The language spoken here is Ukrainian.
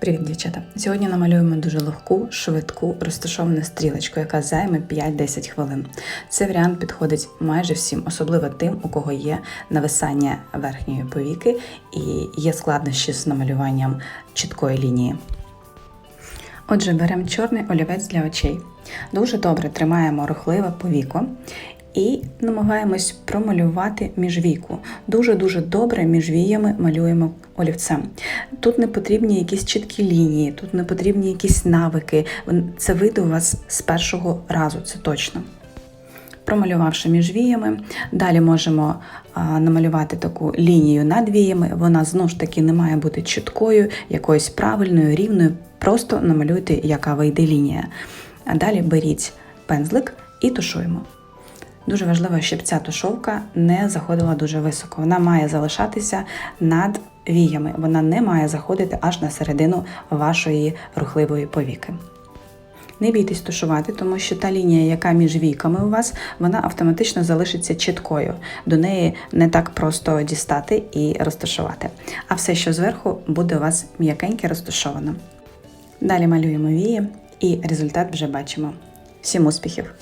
Привіт, дівчата! Сьогодні намалюємо дуже легку, швидку, розташовану стрілочку, яка займе 5-10 хвилин. Цей варіант підходить майже всім, особливо тим, у кого є нависання верхньої повіки і є складнощі з намалюванням чіткої лінії. Отже, беремо чорний олівець для очей. Дуже добре тримаємо рухливе повіко і намагаємось промалювати міжвійку. Дуже-дуже добре між віями малюємо олівцем. Тут не потрібні якісь чіткі лінії, тут не потрібні якісь навики. Це вийде у вас з першого разу, це точно. Промалювавши між віями, далі можемо а, намалювати таку лінію над віями. Вона знову ж таки не має бути чіткою, якоюсь правильною, рівною. Просто намалюйте, яка вийде лінія. А далі беріть пензлик і тушуємо. Дуже важливо, щоб ця тушовка не заходила дуже високо. Вона має залишатися над віями. Вона не має заходити аж на середину вашої рухливої повіки. Не бійтесь тушувати, тому що та лінія, яка між війками у вас, вона автоматично залишиться чіткою. До неї не так просто дістати і розташувати. А все, що зверху, буде у вас м'якеньке розташовано. Далі малюємо вії і результат вже бачимо. Всім успіхів!